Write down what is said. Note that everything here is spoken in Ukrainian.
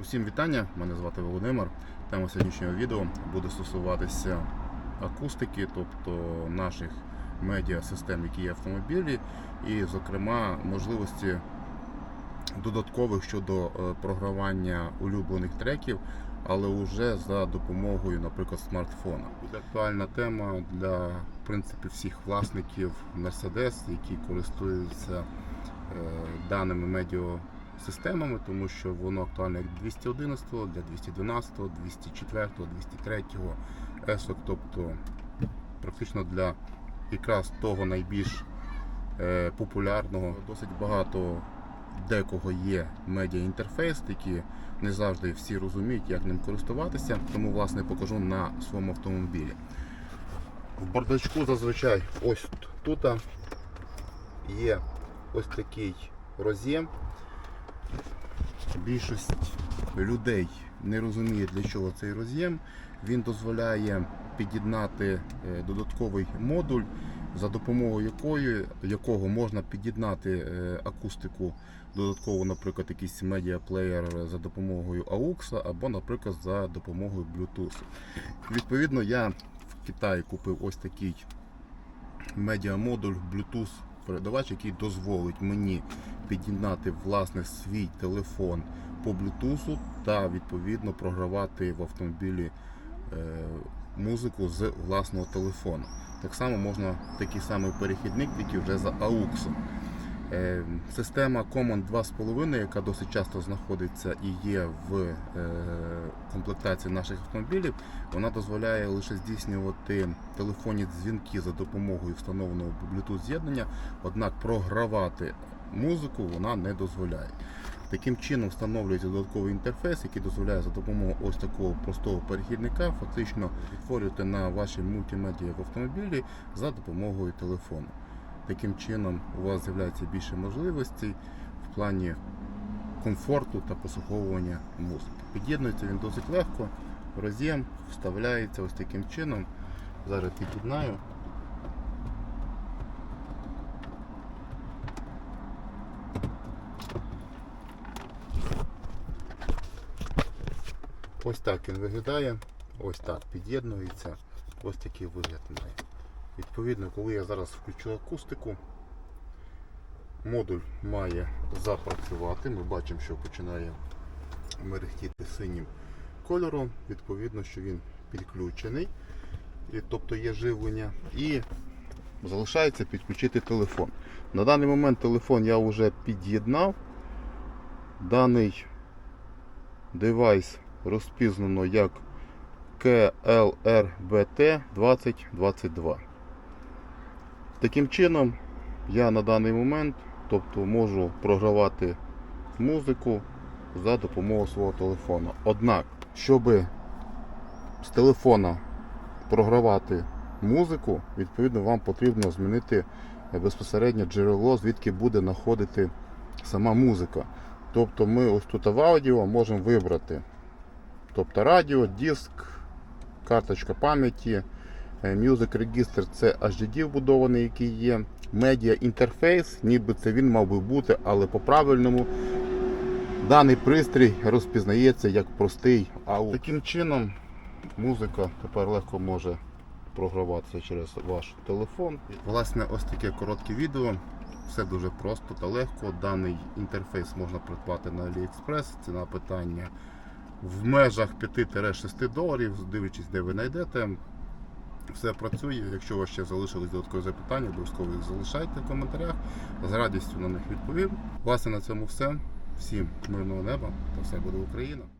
Усім вітання, мене звати Володимир. Тема сьогоднішнього відео буде стосуватися акустики, тобто наших медіасистем, які є автомобілі, і, зокрема, можливості додаткових щодо е, програвання улюблених треків, але вже за допомогою, наприклад, смартфона. Буде актуальна тема для в принципі всіх власників Mercedes, які користуються е, даними медіасистемами, тому що воно актуальне як 211, для 212, 204, 203 есок, тобто практично для якраз того найбільш е, популярного. Досить багато декого є медіаінтерфейс, які не завжди всі розуміють, як ним користуватися, тому власне покажу на своєму автомобілі. В бардачку зазвичай ось тут є ось такий роз'єм. Більшість людей не розуміє, для чого цей роз'єм. Він дозволяє під'єднати е, додатковий модуль, за допомогою якої, якого можна під'єднати е, акустику додатково, наприклад, якийсь медіаплеєр за допомогою AUX або, наприклад, за допомогою Bluetooth. Відповідно, я в Китаї купив ось такий медіамодуль Bluetooth передавач, який дозволить мені під'єднати власне свій телефон по Bluetooth та відповідно програвати в автомобілі е, музику з власного телефону. Так само можна такий самий перехідник, тільки вже за AUX. Е, Система Common 2.5, яка досить часто знаходиться і є в е, комплектації наших автомобілів, вона дозволяє лише здійснювати телефонні дзвінки за допомогою встановленого Bluetooth з'єднання, однак програвати музику вона не дозволяє. Таким чином встановлюється додатковий інтерфейс, який дозволяє за допомогою ось такого простого перехідника фактично відтворювати на вашій мультимедіа в автомобілі за допомогою телефону. Таким чином у вас з'являється більше можливостей в плані комфорту та прослуховування музики. Під'єднується він досить легко, роз'єм вставляється ось таким чином. Зараз під'єднаю. Ось так він виглядає, ось так під'єднується, ось такий вигляд має. Відповідно, коли я зараз включу акустику, модуль має запрацювати. Ми бачимо, що починає мерехтіти синім кольором. Відповідно, що він підключений, і, тобто є живлення. І залишається підключити телефон. На даний момент телефон я вже під'єднав. Даний девайс розпізнано як KLRBT 2022. Таким чином, я на даний момент тобто, можу програвати музику за допомогою свого телефону. Однак, щоб з телефона програвати музику, відповідно, вам потрібно змінити безпосередньо джерело, звідки буде знаходити сама музика. Тобто ми ось тут в аудіо можемо вибрати тобто радіо, диск, карточка пам'яті, е, Music Register це HDD вбудований, який є. Медіа інтерфейс, ніби це він мав би бути, але по-правильному даний пристрій розпізнається як простий АУ. Таким чином музика тепер легко може програватися через ваш телефон. Власне, ось таке коротке відео. Все дуже просто та легко. Даний інтерфейс можна придбати на AliExpress. Ціна питання в межах 5-6 доларів, дивлячись, де ви знайдете. Все працює. Якщо у вас ще залишились додаткові запитання, обов'язково їх залишайте в коментарях. З радістю на них відповім. Власне, на цьому все. Всім мирного неба та все буде Україна!